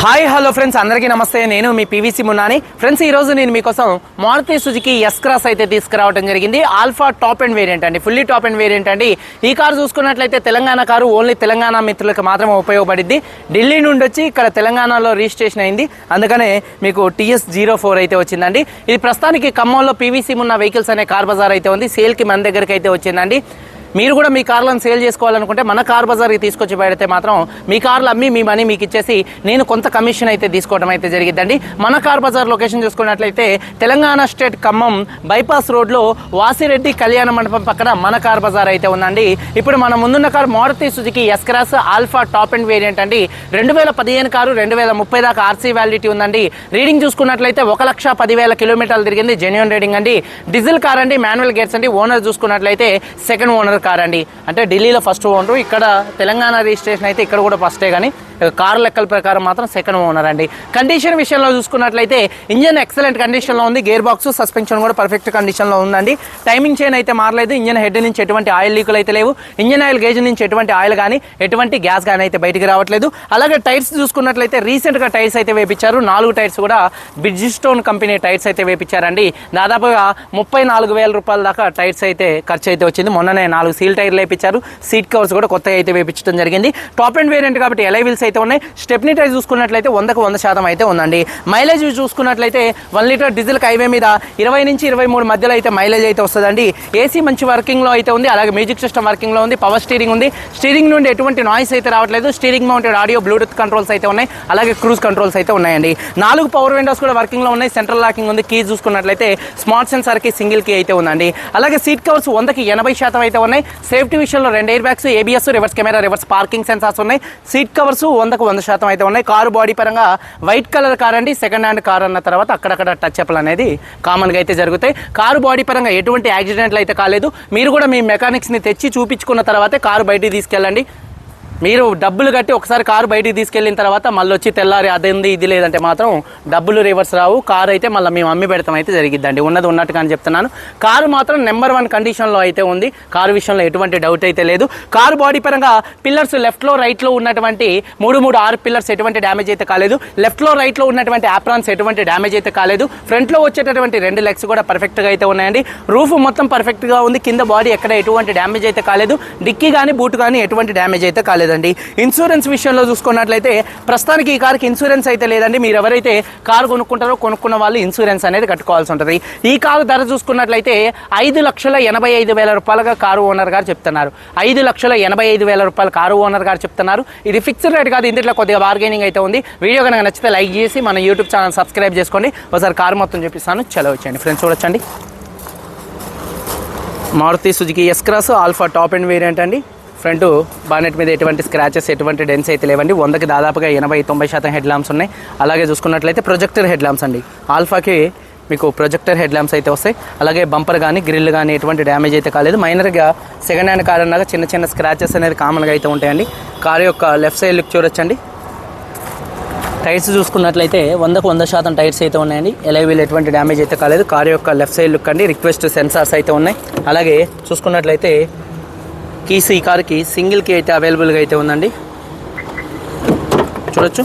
Hi hello friends అందరికీ నమస్తే. నేను మీ పీవీసీ మున్నాని. ఫ్రెండ్స్ ఈరోజు నేను మీకోసం మారుతి సుజుకి ఎస్ క్రాస్ అయితే తీసుకురావడం జరిగింది. ఆల్ఫా టాప్ అండ్ వేరియంట్ అండి. ఫుల్లీ టాప్ అండ్ వేరియంట్ అండి. ఈ కారు చూసుకున్నట్లయితే తెలంగాణ కారు ఓన్లీ తెలంగాణ మిత్రులకు మాత్రమే ఉపయోగపడింది ఢిల్లీ నుండి వచ్చి ఇక్కడ తెలంగాణలో రిజిస్ట్రేషన్ అయింది. అందుకనే మీకు టీఎస్ జీరో ఫోర్ అయితే వచ్చిందండి. ఇది ప్రస్తుతానికి ఖమ్మంలో పీవీసీ ఉన్న వెహికల్స్ అనే కార్ బజార్ అయితే ఉంది. సేల్కి మన దగ్గరికి అయితే వచ్చిందండి. మీరు కూడా మీ కార్లను సేల్ చేసుకోవాలనుకుంటే మన కార్ బజార్కి తీసుకొచ్చి పెడితే మాత్రం మీ కార్లు అమ్మి మీ మనీ మీకు ఇచ్చేసి నేను కొంత కమిషన్ అయితే తీసుకోవడం అయితే జరిగిందండి మన కార్ బజార్ లొకేషన్ చూసుకున్నట్లయితే తెలంగాణ స్టేట్ ఖమ్మం బైపాస్ రోడ్లో వాసిరెడ్డి కళ్యాణ మండపం పక్కన మన కార్ బజార్ అయితే ఉందండి. ఇప్పుడు మన ముందున్న car Maruti Suzuki S Cross alpha top end variant అండి. రెండు వేల పదిహేను కారు రెండు వేల ముప్పై దాకా ఆర్సీ వ్యాలిడిటీ ఉందండి. రీడింగ్ చూసుకున్నట్లయితే ఒక లక్ష పదివేల కిలోమీటర్లు తిరిగింది. జెన్యున్ రీడింగ్ అండి. డీజిల్ కార్ అండి మాన్యువల్ గేట్స్ అండి. ఓనర్ చూసుకున్నట్లయితే సెకండ్ ఓనర్ కార్ అండి అంటే ఢిల్లీలో ఫస్ట్ ఓనర్ ఇక్కడ తెలంగాణ రిజిస్ట్రేషన్ అయితే ఇక్కడ కూడా ఫస్టే కానీ కార్ లెక్కల ప్రకారం మాత్రం సెకండ్ ఓనర్ అండి. కండిషన్ విషయంలో చూసుకున్నట్లయితే ఇంజన్ ఎక్సలెంట్ కండిషన్లో ఉంది. గేర్ బాక్స్ సస్పెన్షన్ కూడా పర్ఫెక్ట్ కండిషన్లో ఉందండి. టైమింగ్ చైన్ అయితే మారలేదు. ఇంజన్ హెడ్ నుంచి ఎటువంటి ఆయిల్ లీకులు అయితే లేవు. ఇంజన్ ఆయిల్ గేజ్ నుంచి ఎటువంటి ఆయిల్ కానీ ఎటువంటి గ్యాస్ కానీ అయితే బయటికి రావట్లేదు. అలాగే టైర్స్ చూసుకున్నట్లయితే రీసెంట్గా టైర్స్ అయితే వేపించారు. నాలుగు టైర్స్ కూడా బ్రిడ్జిస్టోన్ కంపెనీ టైర్స్ అయితే వేపించారండి. దాదాపుగా ముప్పై నాలుగు వేల రూపాయల దాకా టైర్స్ అయితే ఖర్చు అయితే వచ్చింది. మొన్ననే నాలుగు సీల్ టైర్లు వేపించారు సీట్ కవర్స్ కూడా కొత్తగా అయితే వేపించడం జరిగింది. టాప్ అండ్ వేరియంట్ కాబట్టి ఎలై వీల్స్ అయితే ఉన్నాయి. స్టెప్నీ టైర్ చూసుకున్నట్లయితే వందకు వంద శాతం అయితే ఉందండి. మైలేజ్ చూసుకున్నట్లయితే వన్ లీటర్ డీజిల్ హైవే మీద ఇరవై నుంచి ఇరవై మూడు మధ్యలో అయితే మైలేజ్ అయితే వస్తుందండి. ఏసీ మంచి వర్కింగ్లో అయితే ఉంది. అలాగే మ్యూజిక్ సిస్టమ్ వర్కింగ్లో ఉంది. పవర్ స్టీరింగ్ ఉంది. స్టీరింగ్ నుండి ఎటువంటి నాయిస్ అయితే రావట్లేదు. Steering mounted audio bluetooth controls అయితే ఉన్నాయి. అలాగే క్రూజ్ కంట్రోల్స్ అయితే ఉన్నాయండి. నాలుగు పవర్ విండోస్ కూడా వర్కింగ్లో ఉన్నాయి. సెంట్రల్ లాకింగ్ ఉంది. కీ చూసుకున్నట్లయితే స్మార్ట్ సెన్సార్కి సింగిల్ కీ అయితే ఉందండి. అలాగే సీట్ కవర్స్ వందకి ఎనభై శాతం అయితే ఉన్నాయి. సేఫ్టీ విషయంలో రెండు air bags ABS reverse camera reverse parking sensors ఉన్నాయి. సీట్ కవర్స్ వందకు వంద శాతం అయితే ఉన్నాయి. కారు బాడీ పరంగా వైట్ కలర్ కార్ అండి. సెకండ్ హ్యాండ్ కార్ అన్న తర్వాత అక్కడక్కడ టచ్ అప్లు అనేది కామన్గా అయితే జరుగుతాయి. కారు బాడీ పరంగా ఎటువంటి యాక్సిడెంట్లు అయితే కాలేదు. మీరు కూడా మీ మెకానిక్స్ని తెచ్చి చూపించుకున్న తర్వాతే కారు బయటికి తీసుకెళ్ళండి. మీరు డబ్బులు కట్టి ఒకసారి కారు బయటికి తీసుకెళ్ళిన తర్వాత మళ్ళీ వచ్చి తెల్లారి అదేంది ఇది లేదంటే మాత్రం డబ్బులు రివర్స్ రావు. కారు అయితే మళ్ళీ మేము అమ్మి పెడతాం అయితే జరిగిద్దండి. ఉన్నది ఉన్నట్టుగా అని చెప్తున్నాను. కారు మాత్రం నెంబర్ వన్ కండిషన్లో అయితే ఉంది. కారు విషయంలో ఎటువంటి డౌట్ అయితే లేదు. కారు బాడీ పరంగా పిల్లర్స్ లెఫ్ట్లో రైట్లో ఉన్నటువంటి మూడు మూడు ఆరు పిల్లర్స్ ఎటువంటి డ్యామేజ్ అయితే కాలేదు. లెఫ్ట్లో రైట్లో ఉన్నటువంటి ఆప్రాన్స్ ఎటువంటి డ్యామేజ్ అయితే కాలేదు. ఫ్రంట్లో వచ్చేటటువంటి రెండు లెగ్స్ కూడా పర్ఫెక్ట్గా అయితే ఉన్నాయండి. రూఫ్ మొత్తం పర్ఫెక్ట్గా ఉంది. కింద బాడీ ఎక్కడ ఎటువంటి డ్యామేజ్ అయితే కాలేదు. డిక్కీ కానీ బూట్ కానీ ఎటువంటి డ్యామేజ్ అయితే కాలేదు. లేదండి. ఇన్సూరెన్స్ విషయంలో చూసుకున్నట్లయితే ప్రస్తుతానికి ఈ కార్కి ఇన్సూరెన్స్ అయితే లేదండి. మీరు ఎవరైతే కారు కొనుక్కుంటారో కొనుక్కున్న వాళ్ళు ఇన్సూరెన్స్ అనేది కట్టుకోవాల్సి ఉంటుంది. ఈ కారు ధర చూసుకున్నట్లయితే ఐదు లక్షల ఎనభై ఐదు వేల రూపాయలుగా కారు ఓనర్ గారు చెప్తున్నారు. ఐదు లక్షల ఎనభై ఐదు వేల రూపాయలు కారు ఓనర్ గారు చెప్తున్నారు. ఇది ఫిక్స్డ్ రేట్ కాదు ఇందులో కొద్దిగా బార్గెనింగ్ అయితే ఉంది. వీడియో కనుక నచ్చితే లైక్ చేసి మన యూట్యూబ్ ఛానల్ సబ్స్క్రైబ్ చేసుకోండి. ఒకసారి కారు మొత్తం చూపిస్తాను. చలో వచ్చేయండి. ఫ్రెండ్స్ చూడొచ్చండి. Maruti Suzuki S cross alpha top and variant అండి. ఫ్రంట్ బానెట్ మీద ఎటువంటి స్క్రాచెస్ ఎటువంటి డెన్స్ అయితే లేవండి. వందకి దాదాపుగా ఎనభై తొంభై శాతం హెడ్ ల్యాంప్స్ ఉన్నాయి. అలాగే చూసుకున్నట్లయితే ప్రొజెక్టర్ హెడ్ ల్యాంప్స్ అండి. ఆల్ఫాకి మీకు ప్రొజెక్టర్ హెడ్ ల్యాంప్స్ అయితే వస్తాయి. అలాగే బంపర్ కానీ గ్రిల్ కానీ ఎటువంటి డ్యామేజ్ అయితే కాలేదు. మైనర్గా సెకండ్ హ్యాండ్ కార్ అన్నాక చిన్న చిన్న స్క్రాచెస్ అనేది కామన్గా అయితే ఉంటాయండి. కార్ యొక్క లెఫ్ట్ సైడ్ లుక్ చూడొచ్చండి. టైర్స్ చూసుకున్నట్లయితే వందకు వంద శాతం టైర్స్ అయితే ఉన్నాయండి. ఎలైవీలు ఎటువంటి డ్యామేజ్ అయితే కాలేదు. కార్ యొక్క లెఫ్ట్ సైడ్ లుక్ అండి. రిక్వెస్ట్ సెన్సార్స్ అయితే ఉన్నాయి. అలాగే చూసుకున్నట్లయితే కీస్ ఈ కార్కి సింగిల్ కీ అయితే అవైలబుల్గా అయితే ఉందండి. చూడొచ్చు.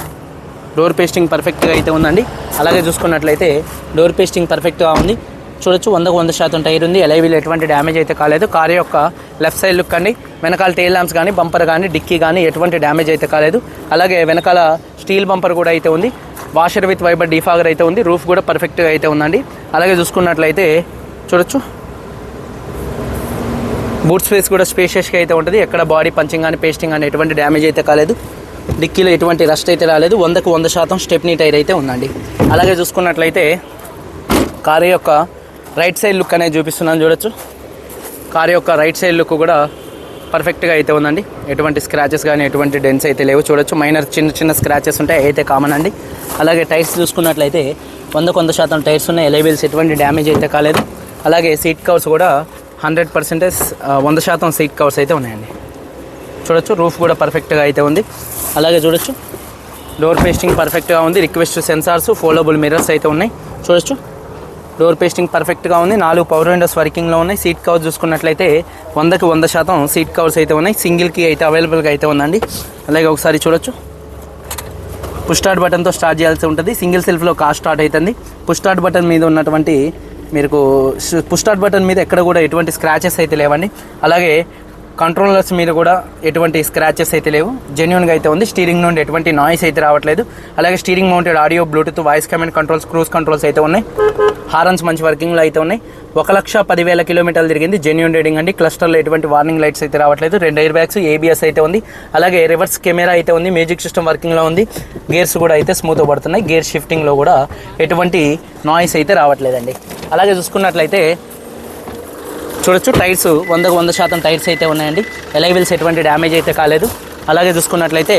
డోర్ పేస్టింగ్ పర్ఫెక్ట్గా అయితే ఉందండి. అలాగే చూసుకున్నట్లయితే డోర్ పేస్టింగ్ పర్ఫెక్ట్గా ఉంది. చూడొచ్చు వందకు వంద శాతం టైర్ ఉంది. ఎలైవీలు ఎటువంటి డ్యామేజ్ అయితే కాలేదు. కార్ యొక్క లెఫ్ట్ సైడ్ లుక్ అండి. వెనకాల టైల్ ల్యాంప్స్ కానీ బంపర్ కానీ డిక్కీ కానీ ఎటువంటి డ్యామేజ్ అయితే కాలేదు. అలాగే వెనకాల స్టీల్ బంపర్ కూడా అయితే ఉంది. వాషర్ విత్ వైబర్ డీఫాగర్ అయితే ఉంది. రూఫ్ కూడా పర్ఫెక్ట్గా అయితే ఉందండి. అలాగే చూసుకున్నట్లయితే చూడొచ్చు. బూట్ స్పేస్ కూడా స్పేషియస్గా అయితే ఉంటుంది. ఎక్కడ బాడీ పంచింగ్ కానీ పేస్టింగ్ కానీ ఎటువంటి డ్యామేజ్ అయితే కాలేదు. డిక్కీలో ఎటువంటి రస్ట్ అయితే రాలేదు. వందకు వంద శాతం స్టెప్నీ టైర్ అయితే ఉందండి. అలాగే చూసుకున్నట్లయితే కారు యొక్క రైట్ సైడ్ లుక్ అనేది చూపిస్తున్నాను చూడొచ్చు. కారు యొక్క రైట్ సైడ్ లుక్ కూడా పర్ఫెక్ట్గా అయితే ఉందండి. ఎటువంటి స్క్రాచెస్ కానీ ఎటువంటి డెన్స్ అయితే లేవు. చూడొచ్చు. మైనర్ చిన్న చిన్న స్క్రాచెస్ ఉంటాయి అయితే కామన్ అండి. అలాగే టైర్స్ చూసుకున్నట్లయితే వంద కొంత శాతం టైర్స్ ఉన్నాయి. ఎలైబిల్స్ ఎటువంటి డ్యామేజ్ అయితే కాలేదు. అలాగే సీట్ కవర్స్ కూడా హండ్రెడ్ పర్సెంటేజ్ వంద శాతం సీట్ కవర్స్ అయితే ఉన్నాయండి. చూడొచ్చు రూఫ్ కూడా పర్ఫెక్ట్గా అయితే ఉంది. అలాగే చూడొచ్చు డోర్ పేస్టింగ్ పర్ఫెక్ట్గా ఉంది. రిక్వెస్ట్ సెన్సార్స్ ఫోల్డబుల్ మిర్రర్స్ అయితే ఉన్నాయి. చూడొచ్చు డోర్ పేస్టింగ్ పర్ఫెక్ట్గా ఉంది. నాలుగు పవర్ విండోస్ వర్కింగ్లో ఉన్నాయి. సీట్ కవర్స్ చూసుకున్నట్లయితే వందకి వంద శాతం సీట్ కవర్స్ అయితే ఉన్నాయి. సింగిల్కి అయితే అవైలబుల్గా అయితే ఉందండి. అలాగే ఒకసారి చూడొచ్చు పుష్ స్టార్ట్ బటన్తో స్టార్ట్ చేయాల్సి ఉంటుంది. సింగిల్ సెల్ఫ్లో కార్ స్టార్ట్ అవుతుంది. పుష్ స్టార్ట్ బటన్ మీద ఉన్నటువంటి మీకు పుష్ స్టార్ట్ బటన్ మీద ఎక్కడ కూడా ఎటువంటి స్క్రాచెస్ అయితే లేవండి. అలాగే కంట్రోలర్స్ మీద కూడా ఎటువంటి స్క్రాచెస్ అయితే లేవు. జెన్యున్గా అయితే ఉంది. స్టీరింగ్ నుండి ఎటువంటి నాయిస్ అయితే రావట్లేదు. అలాగే steering mounted audio bluetooth voice command controls cruise controls అయితే ఉన్నాయి. హారన్స్ మంచి వర్కింగ్లో అయితే ఉన్నాయి. ఒక లక్ష పదివేల కిలోమీటర్లు తిరిగింది జెన్యున్ రేటింగ్ అండి. క్లస్టర్లో ఎటువంటి వార్నింగ్ లైట్స్ అయితే రావట్లేదు. రెండు ఎయిర్ బ్యాగ్స్ ఏబిఎస్ అయితే ఉంది. అలాగే రివర్స్ కెమెరా అయితే ఉంది. మ్యూజిక్ సిస్టమ్ వర్కింగ్లో ఉంది. గేర్స్ కూడా అయితే స్మూత్ పడుతున్నాయి. గేర్ షిఫ్టింగ్లో కూడా ఎటువంటి నాయిస్ అయితే రావట్లేదండి. అలాగే చూసుకున్నట్లయితే చూడొచ్చు. టైర్స్ వందకు వంద శాతం టైర్స్ అయితే ఉన్నాయండి. ఎలైవిల్స్ ఎటువంటి డ్యామేజ్ అయితే కాలేదు. అలాగే చూసుకున్నట్లయితే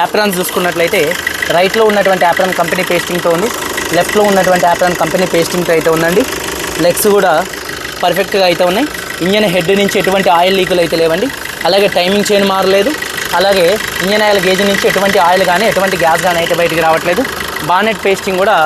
యాప్రాన్స్ చూసుకున్నట్లయితే రైట్లో ఉన్నటువంటి యాప్రాన్ కంపెనీ పేస్టింగ్తో ఉంది. లెఫ్ట్లో ఉన్నటువంటి యాప్రాన్ కంపెనీ పేస్టింగ్తో అయితే ఉందండి. లెగ్స్ కూడా పర్ఫెక్ట్గా అయితే ఉన్నాయి. ఇంజన్ హెడ్ నుంచి ఎటువంటి ఆయిల్ లీకులు అయితే లేవండి. అలాగే టైమింగ్ చైన్ మారలేదు. అలాగే ఇంజన్ ఆయిల్ గేజ్ నుంచి ఎటువంటి ఆయిల్ కానీ ఎటువంటి గ్యాస్ కానీ అయితే బయటికి రావట్లేదు. బానెట్ పేస్టింగ్ కూడా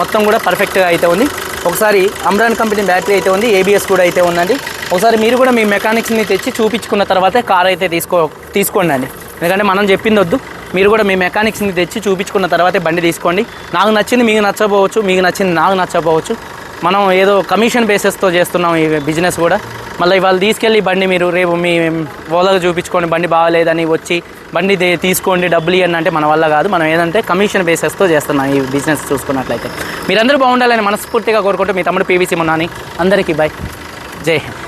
మొత్తం కూడా పర్ఫెక్ట్గా అయితే ఉంది. ఒకసారి అమ్రాన్ కంపెనీ బ్యాటరీ అయితే ఉంది ఏబిఎస్ కూడా అయితే ఉందండి. ఒకసారి మీరు కూడా మీ మెకానిక్స్ని తెచ్చి చూపించుకున్న తర్వాతే కార్ అయితే తీసుకో తీసుకోండి అండి. ఎందుకంటే మనం చెప్పింది వద్దు. మీరు కూడా మీ మెకానిక్స్ని తెచ్చి చూపించుకున్న తర్వాతే బండి తీసుకోండి. నాకు నచ్చింది మీకు నచ్చకపోవచ్చు మీకు నచ్చింది నాకు నచ్చకపోవచ్చు. మనం ఏదో కమిషన్ బేసెస్తో చేస్తున్నాం ఈ బిజినెస్ కూడా. మళ్ళీ ఇవాళ తీసుకెళ్ళి బండి మీరు రేపు మీ ఓలాగా చూపించుకోండి బండి బాగాలేదని వచ్చి బండి తీసుకోండి డబ్బులు ఇవ్వండి అంటే మన వల్ల కాదు. మనం ఏదంటే కమిషన్ బేసెస్తో చేస్తున్నాం ఈ బిజినెస్ చూసుకున్నట్లయితే. మీరందరూ బాగుండాలని మనస్ఫూర్తిగా కోరుకుంటూ మీ తమ్ముడు పీవీసీ మొన్నాని అందరికీ బాయ్ జై హింద్.